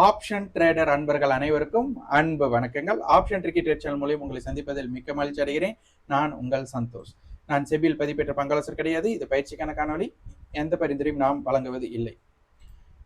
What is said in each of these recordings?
Option trader அன்பர்கள் அனைவருக்கும் அன்பு வணக்கங்கள். ஆப்ஷன் ட்ரிக்கி ட்ரேட் சேனல் மூலியம் உங்களை சந்திப்பதில் மிக்க மகிழ்ச்சி அடைகிறேன். நான் உங்கள் சந்தோஷ். நான் செபியில் பதிப்பெற்ற பங்காளசர் கிடையாது. இது பயிற்சிக்கான காணொலி எந்த பரிந்துரையும் நாம் வழங்குவது இல்லை.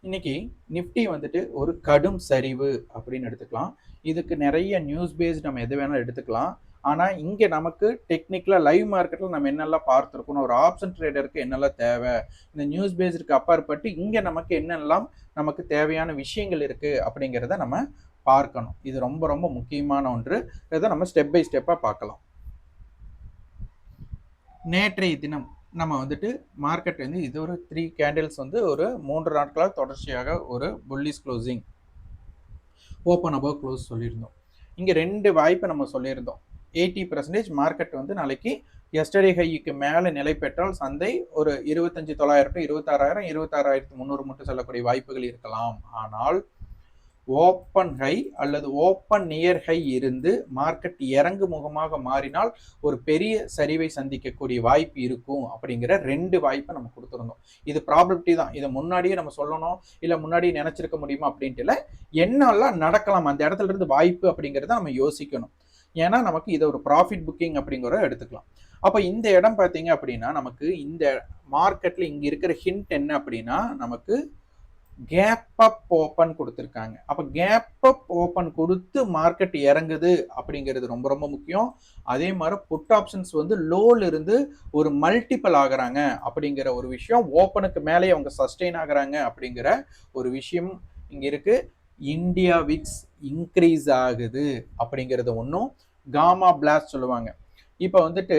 இன்னைக்கு நிஃப்டி வந்துட்டு ஒரு கடும் சரிவு அப்படின்னு எடுத்துக்கலாம். இதுக்கு நிறைய நியூஸ் பேஸ் நம்ம எது வேணாலும் எடுத்துக்கலாம். ஆனால் இங்கே நமக்கு டெக்னிக்கலாக லைவ் மார்க்கெட்டில் நம்ம என்னெல்லாம் பார்த்துருக்கணும் ஒரு ஆப்ஷன் ட்ரேடருக்கு என்னெல்லாம் தேவை இந்த நியூஸ் பேஸ்டுக்கு அப்பாற்பட்டு இங்கே நமக்கு என்னெல்லாம் நமக்கு தேவையான விஷயங்கள் இருக்குது அப்படிங்கிறத நம்ம பார்க்கணும். இது ரொம்ப ரொம்ப முக்கியமான ஒன்று. இதை நம்ம ஸ்டெப் பை ஸ்டெப்பாக பார்க்கலாம். நேற்றைய தினம் நம்ம வந்துட்டு மார்க்கெட் வந்து இது ஒரு த்ரீ கேண்டில்ஸ் வந்து ஒரு மூன்று நாட்களாக தொடர்ச்சியாக ஒரு bullish closing open above close சொல்லியிருந்தோம். இங்கே ரெண்டு வாய்ப்பை நம்ம சொல்லியிருந்தோம். எயிட்டி பர்சன்டேஜ் மார்க்கெட் வந்து நாளைக்கு எஸ்டடி ஹைக்கு மேலே நிலை பெற்றால் சந்தை ஒரு இருபத்தஞ்சு தொள்ளாயிரம் இருபத்தாறாயிரம் இருபத்தாறாயிரத்து முந்நூறு மட்டும் செல்லக்கூடிய வாய்ப்புகள் இருக்கலாம். ஆனால் ஓப்பன் ஹை அல்லது ஓப்பன் நியர் ஹை இருந்து மார்க்கெட் இறங்கு முகமாக மாறினால் ஒரு பெரிய சரிவை சந்திக்கக்கூடிய வாய்ப்பு இருக்கும் அப்படிங்கிற ரெண்டு வாய்ப்பை நம்ம கொடுத்துருந்தோம். இது ப்ராபபிலிட்டி தான். இதை முன்னாடியே நம்ம சொல்லணும். இல்லை முன்னாடியே நினச்சிருக்க முடியுமா அப்படின்ட்டு இல்லை என்னெல்லாம் நடக்கலாம். அந்த இடத்துல இருந்து வாய்ப்பு அப்படிங்கிறத நம்ம யோசிக்கணும். ஏன்னா நமக்கு இதை ஒரு ப்ராஃபிட் புக்கிங் அப்படிங்கிறத எடுத்துக்கலாம். அப்போ இந்த இடம் பார்த்தீங்க அப்படின்னா நமக்கு இந்த மார்க்கெட்டில் இங்கே இருக்கிற ஹிண்ட் என்ன அப்படின்னா நமக்கு கேப் அப் ஓப்பன் கொடுத்துருக்காங்க. அப்போ கேப் அப் ஓப்பன் கொடுத்து மார்க்கெட் இறங்குது அப்படிங்கிறது ரொம்ப ரொம்ப முக்கியம். அதே மாதிரி புட் ஆப்ஷன்ஸ் வந்து லோல இருந்து ஒரு மல்டிபிள் ஆகுறாங்க அப்படிங்கிற ஒரு விஷயம் ஓப்பனுக்கு மேலே அவங்க சஸ்டெயின் ஆகுறாங்க அப்படிங்கிற ஒரு விஷயம் இங்கே இருக்குது இந்தியா விக்ஸ் இன்க்ரீஸ் ஆகுது அப்படிங்கிறது ஒன்றும் காமா பிளாஸ்ட் சொல்லுவாங்க. இப்போ வந்துட்டு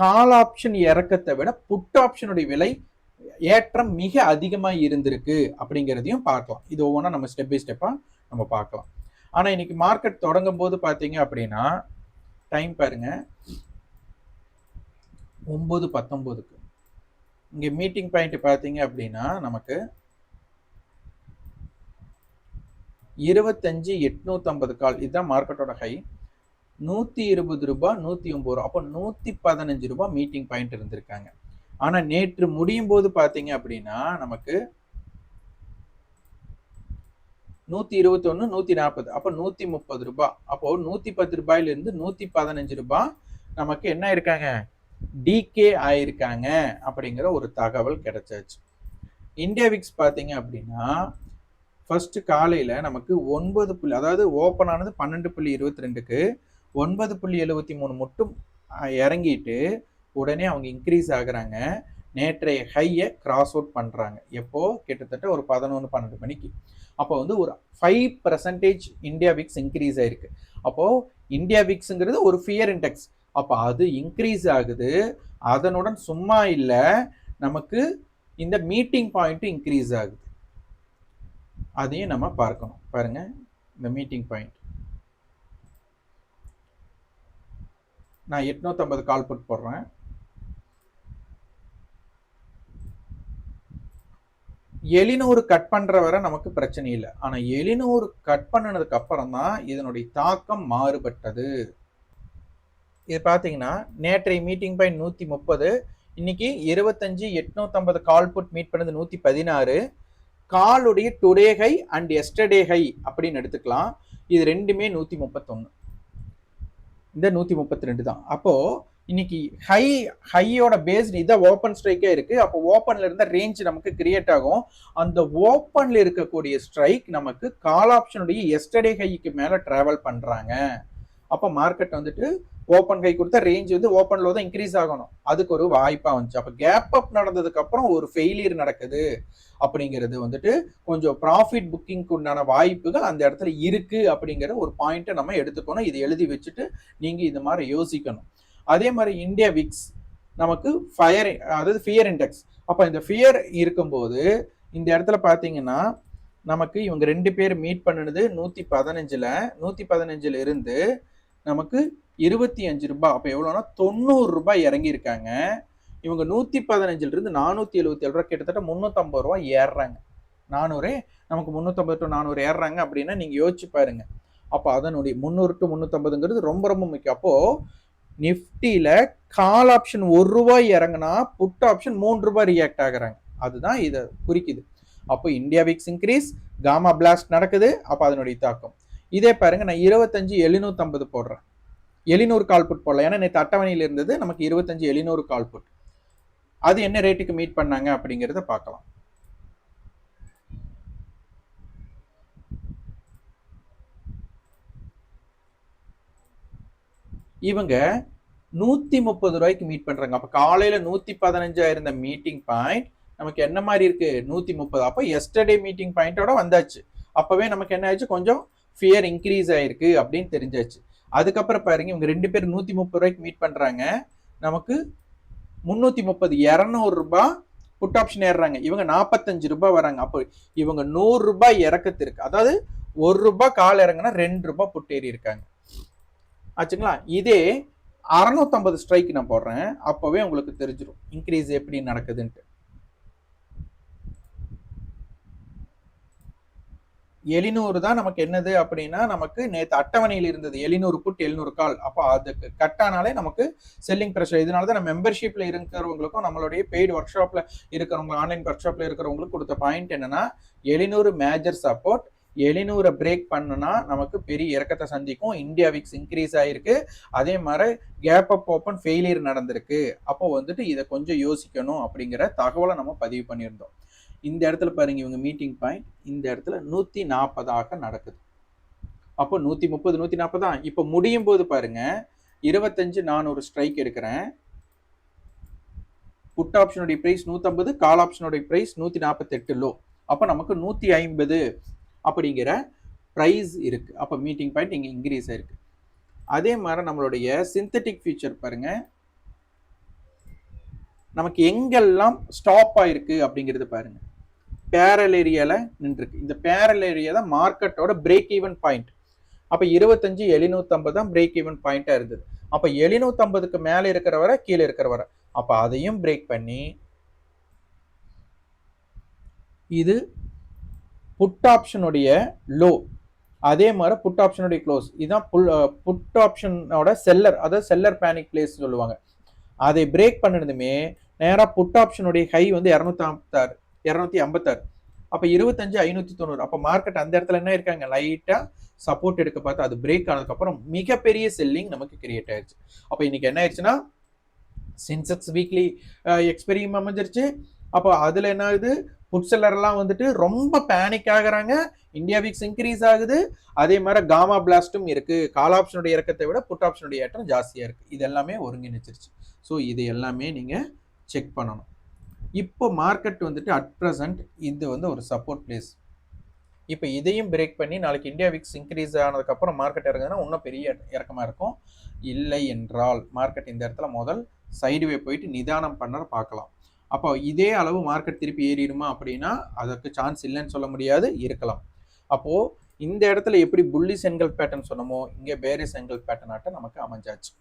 கால் ஆப்ஷன் இறக்கத்தை விட புட் ஆப்ஷனுடைய விலை ஏற்றம் மிக அதிகமாக இருந்திருக்கு அப்படிங்கிறதையும் பார்க்கலாம். இது ஒவ்வொன்றா நம்ம ஸ்டெப் பை ஸ்டெப்பாக நம்ம பார்க்கலாம். ஆனால் இன்னைக்கு மார்க்கெட் தொடங்கும் போது பார்த்தீங்க அப்படின்னா டைம் பாருங்க. ஒம்பது பத்தொம்போதுக்கு இங்கே மீட்டிங் பாயிண்ட் பார்த்தீங்க அப்படின்னா நமக்கு இருபத்தஞ்சு எட்நூத்தம்பது கால். இதுதான் மார்க்கெட்டோட ஹை நூற்றி இருபது ரூபாய் நூற்றி ஒம்பது ரூபா. அப்போ நூற்றி பதினஞ்சு ரூபா மீட்டிங் பாயிண்ட் இருந்திருக்காங்க. ஆனால் நேற்று முடியும் போது பார்த்தீங்க அப்படின்னா நமக்கு நூற்றி இருபத்தொன்று நூற்றி நாற்பது. அப்போ நூற்றி முப்பது ரூபாய் அப்போ நூற்றி பத்து ரூபாயிலிருந்து நூற்றி பதினஞ்சு ரூபாய் நமக்கு என்ன இருக்காங்க டிகே ஆயிருக்காங்க அப்படிங்கிற ஒரு தகவல் கிடைச்சாச்சு. இந்தியா விக்ஸ் பார்த்தீங்க அப்படின்னா ஃபர்ஸ்ட் காலையில் நமக்கு ஒன்பது புள்ளி அதாவது ஓப்பன் ஆனது பன்னெண்டு புள்ளி இருபத்தி ரெண்டுக்கு ஒன்பது புள்ளி எழுபத்தி மூணு மட்டும் இறங்கிட்டு உடனே அவங்க இன்க்ரீஸ் ஆகுறாங்க. நேற்றைய ஹையை கிராஸ் அவுட் பண்ணுறாங்க எப்போ? கிட்டத்தட்ட ஒரு பதினொன்று பன்னெண்டு மணிக்கு. அப்போ வந்து ஒரு five percentage India VIX increase ஆயிருக்கு. அப்போது இந்தியா விக்ஸுங்கிறது ஒரு ஃபியர் இண்டெக்ஸ் அப்போ அது இன்க்ரீஸ் ஆகுது. அதனுடன் சும்மா இல்லை நமக்கு இந்த மீட்டிங் பாயிண்ட்டும் இன்க்ரீஸ் ஆகுது. அதையும் நம்ம பார்க்கணும். பாருங்க இந்த மீட்டிங் பாயிண்ட் நான் எட்நூத்தம்பது கால் புட் போடுறேன். எலினூறு கட் பண்ணுற வரை நமக்கு பிரச்சனை இல்லை. ஆனால் எலினூறு கட் பண்ணினதுக்கு அப்புறம் தான் இதனுடைய தாக்கம் மாறுபட்டது. இது பார்த்தீங்கன்னா நேற்றைய மீட்டிங் பை நூற்றி முப்பது இன்னைக்கு இருபத்தஞ்சு எட்நூத்தம்பது கால் புட் மீட் பண்ணது நூற்றி பதினாறு காலுடைய today high and yesterday high அப்படின்னு எடுத்துக்கலாம். இது ரெண்டுமே நூற்றி முப்பத்தொன்று இந்த நூற்றி முப்பத்தி ரெண்டு தான். அப்போது இன்னைக்கு ஹை ஹையோட பேஸ் இதான் ஓப்பன் ஸ்ட்ரைக்கே இருக்கு. அப்போ ஓப்பன்ல இருந்த ரேஞ்ச் நமக்கு கிரியேட் ஆகும். அந்த ஓப்பன்ல இருக்கக்கூடிய ஸ்ட்ரைக் நமக்கு கால் ஆப்ஷனுடைய எஸ்டர்டே ஹைக்கு மேல டிராவல் பண்றாங்க. அப்போ மார்க்கெட் வந்துட்டு ஓப்பன் கை கொடுத்தா ரேஞ்ச் வந்து ஓப்பன்ல தான் இன்க்ரீஸ் ஆகணும். அதுக்கு ஒரு வாய்ப்பா வந்துச்சு. அப்போ கேப் அப் நடந்ததுக்கு அப்புறம் ஒரு ஃபெயிலியர் நடக்குது அப்படிங்கிறது வந்துட்டு கொஞ்சம் ப்ராஃபிட் புக்கிங்க்கு உண்டான வாய்ப்புகள் அந்த இடத்துல இருக்கு அப்படிங்கிற ஒரு பாயிண்ட்டை நம்ம எடுத்துக்கணும். இதை எழுதி வச்சுட்டு நீங்க இது மாதிரி யோசிக்கணும். அதே மாதிரி இந்தியா விக்ஸ் நமக்கு ஃபயர் அதாவது ஃபியர் இண்டெக்ஸ் அப்போ இந்த ஃபியர் இருக்கும்போது இந்த இடத்துல பார்த்தீங்கன்னா நமக்கு இவங்க ரெண்டு பேர் மீட் பண்ணினது நூற்றி பதினஞ்சில் நூற்றி பதினஞ்சில் இருந்து நமக்கு இருபத்தி அஞ்சு ரூபாய் அப்போ எவ்வளோனா தொண்ணூறு ரூபாய் இறங்கியிருக்காங்க. இவங்க நூற்றி பதினஞ்சிலிருந்து நானூற்றி எழுபத்தி ஏழு ரூபா கிட்டத்தட்ட முந்நூற்றம்பது ரூபா ஏறுறாங்க. நானூறு நமக்கு முந்நூற்றம்பது டு நானூறு ஏறுறாங்க அப்படின்னா நீங்கள் யோசிச்சு பாருங்க. அப்போ அதனுடைய முந்நூறு டு முந்நூற்றம்பதுங்கிறது ரொம்ப ரொம்ப முக்கியம். அப்போது நிஃப்டியில் கால் ஆப்ஷன் ஒரு ரூபாய் இறங்குனா புட் ஆப்ஷன் மூன்று ரூபாய் ரியாக்ட் ஆகுறாங்க. அதுதான் இதை குறிக்குது. அப்போ India VIX increase gamma blast நடக்குது. அப்போ அதனுடைய தாக்கம். இதே பாருங்க நான் இருபத்தஞ்சு எழுநூற்றம்பது போடுறேன். எழுநூறு கால்புட் போடலாம். ஏன்னா நேற்று அட்டவணையில் இருந்தது நமக்கு இருபத்தஞ்சு எழுநூறு கால்புட் அது என்ன ரேட்டுக்கு மீட் பண்ணாங்க அப்படிங்கிறத பார்க்கலாம். இவங்க நூற்றி முப்பது ரூபாய்க்கு மீட் பண்ணுறாங்க அப்போ காலையில் நூற்றி பதினஞ்சா இருந்த மீட்டிங் பாயிண்ட் நமக்கு என்ன மாதிரி இருக்குது நூற்றி முப்பது அப்போ எஸ்டர்டே மீட்டிங் பாயிண்ட்டோட வந்தாச்சு. அப்போவே நமக்கு என்ன ஆயிடுச்சு? கொஞ்சம் ஃபியர் இன்க்ரீஸ் ஆயிருக்கு அப்படின்னு தெரிஞ்சாச்சு. அதுக்கப்புறம் பாருங்க இவங்க ரெண்டு பேரும் நூத்தி முப்பது ரூபாய்க்கு மீட் பண்றாங்க. நமக்கு முன்னூத்தி முப்பது இரநூறு ரூபாய் புட் ஆப்ஷன் ஏறுறாங்க. இவங்க நாற்பத்தஞ்சு ரூபாய் வராங்க. அப்போ இவங்க நூறு ரூபாய் இறக்கத்திற்கு அதாவது ஒரு ரூபாய் கால் இறங்குனா ரெண்டு ரூபாய் புட் ஏறி இருக்காங்க. ஆச்சுங்களா? இதே அறநூத்தம்பது ஸ்ட்ரைக் நான் போடுறேன். அப்போவே உங்களுக்கு தெரிஞ்சிடும் இன்க்ரீஸ் எப்படி நடக்குதுன்ட்டு. எழுநூறு தான் நமக்கு என்னது அப்படின்னா நமக்கு நேற்று அட்டவணையில் இருந்தது. எழுநூறு புட் எழுநூறு கால் அப்போ அதுக்கு கட்டானாலே நமக்கு செல்லிங் ப்ரெஷர் இதனால தான் நம்ம மெம்பர்ஷிப்பில் இருக்கிறவங்களுக்கும் நம்மளுடைய பெய்டு ஒர்க் ஷாப்பில் இருக்கிறவங்க ஆன்லைன் ஒர்க் ஷாப்பில் இருக்கிறவங்களுக்கு கொடுத்த பாயிண்ட் என்னன்னா எழுநூறு மேஜர் சப்போர்ட் எழுநூறை பிரேக் பண்ணுனா நமக்கு பெரிய இறக்கத்தை சந்திக்கும். இந்தியா விக்ஸ் இன்க்ரீஸ் ஆயிருக்கு. அதே மாதிரி கேப் அப் ஓப்பன் ஃபெயிலியர் நடந்திருக்கு. அப்போ வந்துட்டு இதை கொஞ்சம் யோசிக்கணும் அப்படிங்கிற தகவலை நம்ம பதிவு பண்ணியிருந்தோம். இந்த இடத்துல பாருங்க இவங்க மீட்டிங் பாயிண்ட் இந்த இடத்துல நூற்றி நாற்பதாக நடக்குது. அப்போ நூற்றி முப்பது நூற்றி நாற்பதா இப்போ முடியும் போது பாருங்க இருபத்தஞ்சு ஒரு ஸ்ட்ரைக் எடுக்கிறேன். புட் ஆப்ஷனுடைய ப்ரைஸ் நூற்றம்பது கால் ஆப்ஷனுடைய ப்ரைஸ் நூற்றி நாற்பத்தெட்டு லோ அப்போ நமக்கு நூற்றி ஐம்பது அப்படிங்கிற ப்ரைஸ் இருக்குது அப்போ மீட்டிங் பாயிண்ட் இங்கே இன்க்ரீஸ் ஆயிருக்கு. அதே மாதிரி நம்மளுடைய சிந்தட்டிக் ஃபீச்சர் பாருங்க நமக்கு எங்கெல்லாம் ஸ்டாப் ஆயிருக்கு அப்படிங்கிறது பாருங்கள் பேரல் ஏரியால நின்றுருக்கு. இந்த பேரல் ஏரியா தான் மார்க்கெட்டோட பிரேக் ஈவன் பாயிண்ட் அப்போ இருபத்தஞ்சு எழுநூத்தம்பது தான் பிரேக் ஈவன் பாயிண்டா இருந்தது. அப்போ எழுநூத்தம்பதுக்கு மேலே இருக்கிற வர கீழே இருக்கிற வர. அப்போ அதையும் பிரேக் பண்ணி இது புட் ஆப்ஷனுடைய லோ அதே மாதிரி புட் ஆப்ஷனுடைய க்ளோஸ் இதுதான் புல் புட் ஆப்ஷனோட செல்லர் அதாவது செல்லர் பேனிக் பிளேஸ் சொல்லுவாங்க. அதை பிரேக் பண்ணிருந்துமே நேராக புட் ஆப்ஷனுடைய ஹை வந்து இரநூத்தி ஐம்பத்தாறு இரநூத்தி ஐம்பத்தாறு அப்போ இருபத்தஞ்சு ஐநூற்றி தொண்ணூறு. அப்போ மார்க்கெட் அந்த இடத்துல என்ன இருக்காங்க? லைட்டாக சப்போர்ட் எடுக்க பார்த்து அது பிரேக் ஆனதுக்கப்புறம் மிகப்பெரிய செல்லிங் நமக்கு கிரியேட் ஆயிடுச்சு அப்போ இன்னைக்கு என்ன ஆயிடுச்சுன்னா சென்செக்ஸ் வீக்லி எக்ஸ்பெரியம் அமைஞ்சிருச்சு. அப்போ அதில் என்ன ஆகுது? புட் செல்லர்லாம் வந்துட்டு ரொம்ப பேனிக் ஆகுறாங்க. இந்தியா வீக்ஸ் இன்க்ரீஸ் ஆகுது. அதே மாதிரி காமா பிளாஸ்டும் இருக்கு. கால் ஆப்ஷனுடைய இறக்கத்தை விட புட் ஆப்ஷனுடைய ஏற்றம் ஜாஸ்தியாக இருக்கு. இது எல்லாமே ஒருங்கிணைச்சிருச்சு ஸோ இது எல்லாமே நீங்கள் செக் பண்ணணும். இப்போ மார்க்கெட் வந்துட்டு அட் ப்ரெசன்ட் இது வந்து ஒரு சப்போர்ட் பிளேஸ் இப்போ இதையும் பிரேக் பண்ணி நாளைக்கு இந்தியா விக்ஸ் இன்க்ரீஸ் ஆனதுக்கப்புறம் மார்க்கெட் இறங்குதுன்னா இன்னும் பெரிய இறக்கமாக இருக்கும். இல்லை என்றால் மார்க்கெட் இந்த இடத்துல முதல் சைடுவே போயிட்டு நிதானம் பண்ண பார்க்கலாம். அப்போ இதே அளவு மார்க்கெட் திருப்பி ஏறிடுமா அப்படின்னா அதற்கு சான்ஸ் இல்லைன்னு சொல்ல முடியாது இருக்கலாம். அப்போது இந்த இடத்துல எப்படி புள்ளி செங்கல் பேட்டர்ன் சொன்னமோ இங்கே பேரி செங்கல் பேட்டர்னாட்ட நமக்கு அமைஞ்சாச்சு.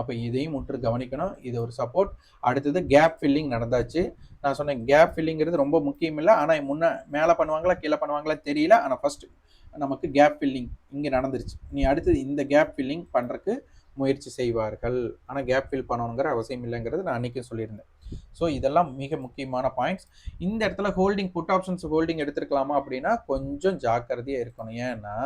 அப்போ இதையும் முற்று கவனிக்கணும். இது ஒரு சப்போர்ட் அடுத்தது கேப் ஃபில்லிங் நடந்தாச்சு. நான் சொன்னேன் கேப் ஃபில்லிங்கிறது ரொம்ப முக்கியம் இல்லை. ஆனால் முன்னே மேலே பண்ணுவாங்களா கீழே பண்ணுவாங்களா தெரியல. ஆனால் ஃபஸ்ட்டு நமக்கு கேப் ஃபில்லிங் இங்கே நடந்துருச்சு. நீ அடுத்தது இந்த கேப் ஃபில்லிங் பண்ணுறக்கு முயற்சி செய்வார்கள். ஆனால் கேப் ஃபில் பண்ணணுங்கிற அவசியம் இல்லைங்கிறது நான் அன்றைக்கும் சொல்லியிருந்தேன். ஸோ இதெல்லாம் மிக முக்கியமான பாயிண்ட்ஸ் இந்த இடத்துல ஹோல்டிங் புட் ஆப்ஷன்ஸ் ஹோல்டிங் எடுத்துருக்கலாமா அப்படின்னா கொஞ்சம் ஜாக்கிரதையாக இருக்கணும். ஏன்னா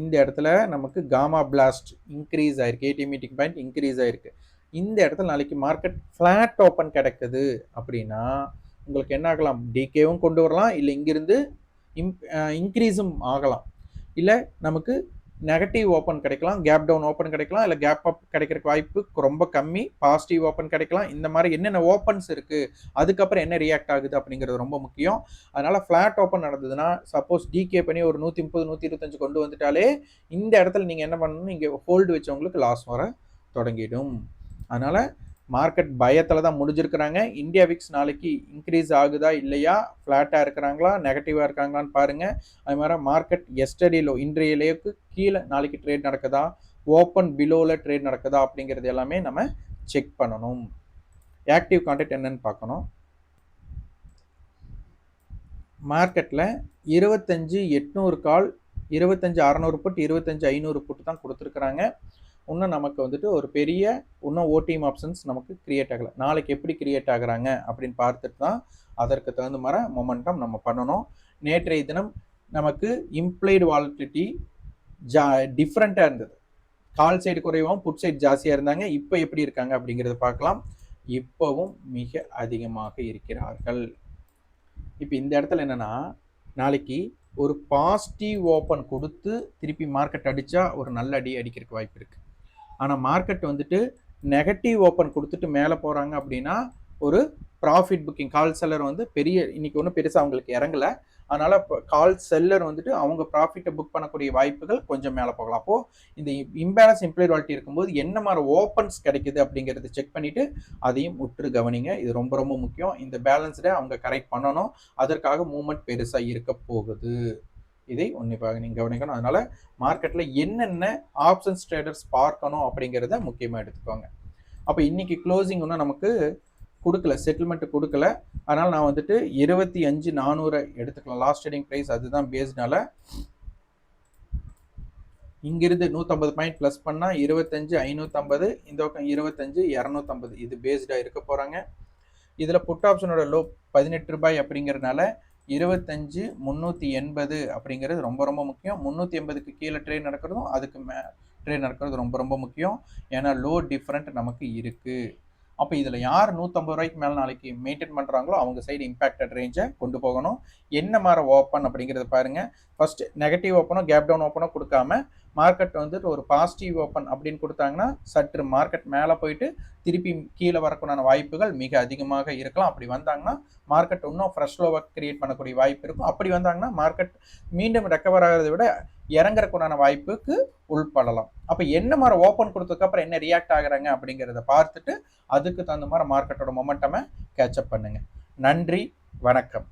இந்த இடத்துல நமக்கு காமா பிளாஸ்ட் இன்க்ரீஸ் ஆயிருக்கு. ஏடி மீட்டிங் பாயிண்ட் இன்க்ரீஸ் ஆயிருக்கு. இந்த இடத்துல நாளைக்கு மார்க்கெட் ஃப்ளாட் ஓப்பன் கிடைக்குது அப்படின்னா உங்களுக்கு என்ன ஆகலாம்? டிகேவும் கொண்டு வரலாம். இல்லை இங்கிருந்து இம் இன்க்ரீஸும் ஆகலாம். இல்லை நமக்கு நெகட்டிவ் ஓப்பன் கிடைக்கலாம் கேப் டவுன் ஓப்பன் கிடைக்கலாம் இல்லை கேப் அப் கிடைக்கிறக்கு வாய்ப்பு ரொம்ப கம்மி பாசிட்டிவ் ஓப்பன் கிடைக்கலாம். இந்த மாதிரி என்னென்ன ஓப்பன்ஸ் இருக்குது அதுக்கப்புறம் என்ன ரியாக்ட் ஆகுது அப்படிங்கிறது ரொம்ப முக்கியம். அதனால் ஃப்ளாட் ஓப்பன் நடந்ததுன்னா சப்போஸ் டிகே பண்ணி ஒரு நூற்றி முப்பது நூற்றி இருபத்தஞ்சு கொண்டு வந்துட்டாலே இந்த இடத்துல நீங்கள் என்ன பண்ணணும் இங்கே ஹோல்டு வச்சவங்களுக்கு லாஸ் வர தொடங்கிடும். அதனால் மார்க்கெட் பயத்தில் தான் முடிஞ்சிருக்கிறாங்க. இந்தியா விக்ஸ் நாளைக்கு இன்க்ரீஸ் ஆகுதா இல்லையா? ஃப்ளாட்டாக இருக்கிறாங்களா? நெகட்டிவாக இருக்காங்களான்னு பாருங்கள் அது மாதிரி மார்க்கெட் எஸ்டடிலோ இன்றைய லேவுக்கு கீழே நாளைக்கு ட்ரேட் நடக்குதா? ஓப்பன் பிலோவில் ட்ரேட் நடக்குதா? அப்படிங்கிறது எல்லாமே நம்ம செக் பண்ணணும். ஆக்டிவ் கான்டெக்ட் என்னன்னு பார்க்கணும். மார்க்கெட்டில் இருபத்தஞ்சி எட்நூறு கால் இருபத்தஞ்சி அறநூறு புட் இருபத்தஞ்சி ஐநூறு புட்டு தான் கொடுத்துருக்குறாங்க. இன்னும் நமக்கு வந்துட்டு ஒரு பெரிய இன்னும் ஓடிஎம் ஆப்ஷன்ஸ் நமக்கு கிரியேட் ஆகலை. நாளைக்கு எப்படி கிரியேட் ஆகுறாங்க அப்படின்னு பார்த்துட்டு தான் அதற்கு தகுந்த மாதிரி மொமெண்டம் நம்ம பண்ணணும். நேற்றைய தினம் நமக்கு இம்ப்ளைடு வாலிட்டிலிட்டி ஜா டிஃப்ரெண்ட்டாக இருந்தது. கால் சைடு குறைவாகவும் புட் சைடு ஜாஸ்தியாக இருந்தாங்க. இப்போ எப்படி இருக்காங்க அப்படிங்கிறத பார்க்கலாம். இப்போவும் மிக அதிகமாக இருக்கிறார்கள். இப்போ இந்த இடத்துல என்னென்னா நாளைக்கு ஒரு பாசிட்டிவ் ஓப்பன் கொடுத்து திருப்பி மார்க்கெட் அடித்தா ஒரு நல்ல அடி அடிக்கிறதுக்கு வாய்ப்பு இருக்குது ஆனால் மார்க்கெட் வந்துட்டு நெகட்டிவ் ஓப்பன் கொடுத்துட்டு மேலே போகிறாங்க அப்படின்னா ஒரு ப்ராஃபிட் புக்கிங் கால் செல்லர் வந்து பெரிய இன்னைக்கு ஒன்றும் பெருசாக அவங்களுக்கு இறங்கலை. அதனால் இப்போ கால் செல்லர் வந்துட்டு அவங்க ப்ராஃபிட்டை புக் பண்ணக்கூடிய வாய்ப்புகள் கொஞ்சம் மேலே போகலாம். அப்போது இந்த இம்பேலன்ஸ் இம்ப்ளாய் வாலிட்டி இருக்கும்போது என்ன மாதிரி ஓப்பன்ஸ் கிடைக்குது அப்படிங்கிறத செக் பண்ணிவிட்டு அதையும் உற்று கவனிங்க. இது ரொம்ப ரொம்ப முக்கியம். இந்த பேலன்ஸ்டை அவங்க கரெக்ட் பண்ணணும். அதற்காக மூமெண்ட் பெருசாக இருக்க போகுது. இதை உன்னிப்பாக நீங்கள் கவனிக்கணும். அதனால் மார்க்கெட்டில் என்னென்ன ஆப்ஷன்ஸ் ட்ரேடர்ஸ் பார்க்கணும் அப்படிங்கிறத முக்கியமாக எடுத்துக்கோங்க. அப்போ இன்றைக்கி க்ளோசிங் ஒன்றும் நமக்கு கொடுக்கல செட்டில்மெண்ட் கொடுக்கல. அதனால் நான் வந்துட்டு இருபத்தி அஞ்சு நானூறு எடுத்துக்கலாம். லாஸ்ட் ட்ரேடிங் ப்ரைஸ் அதுதான் பேஸ்னால இங்கிருந்து நூற்றம்பது பாயிண்ட் ப்ளஸ் பண்ணால் இருபத்தஞ்சு ஐநூற்றம்பது இந்த பக்கம் இருபத்தஞ்சு இரநூத்தம்பது. இது பேஸ்டாக இருக்க போகிறாங்க இதில் புட் ஆப்ஷனோட லோ பதினெட்டு ரூபாய் அப்படிங்கிறதுனால இருபத்தஞ்சு முந்நூற்றி எண்பது அப்படிங்கிறது ரொம்ப ரொம்ப முக்கியம். முந்நூற்றி எண்பதுக்கு கீழே ட்ரெயின் நடக்கிறதும் அதுக்கு மே ட்ரெயின் நடக்கிறது ரொம்ப ரொம்ப முக்கியம். ஏன்னா லோ டிஃப்ரெண்ட் நமக்கு இருக்குது அப்போ இதில் யார் நூற்றம்பது ரூபாய்க்கு மேலே நாளைக்கு மெயின்டைன் பண்ணுறாங்களோ அவங்க சைடு இம்பேக்டட் ரேஞ்சை கொண்டு போகணும். என்ன மாதிரி ஓப்பன் அப்படிங்கிறத பாருங்கள் ஃபஸ்ட்டு நெகட்டிவ் ஓப்பனோ கேப் டவுன் ஓப்பனோ கொடுக்காம மார்க்கெட் வந்துட்டு ஒரு பாசிட்டிவ் ஓப்பன் அப்படின்னு கொடுத்தாங்கன்னா சற்று மார்க்கெட் மேலே போயிட்டு திருப்பி கீழே வரக்கூடான வாய்ப்புகள் மிக அதிகமாக இருக்கலாம். அப்படி வந்தாங்கன்னா மார்க்கெட் இன்னும் ஃப்ரெஷ் லோவாக கிரியேட் பண்ணக்கூடிய வாய்ப்பு இருக்கும். அப்படி வந்தாங்கன்னா மார்க்கெட் மீண்டும் ரெக்கவர் ஆகிறத விட இறங்குறக்குண்டான வாய்ப்புக்கு உள்படலாம். அப்போ என்ன மாதிரி ஓப்பன் கொடுத்ததுக்கப்புறம் என்ன ரியாக்ட் ஆகுறாங்க அப்படிங்கிறத பார்த்துட்டு அதுக்கு தகுந்த மாதிரி மார்க்கெட்டோட மொமெண்டமை கேட்சப் பண்ணுங்கள் நன்றி வணக்கம்.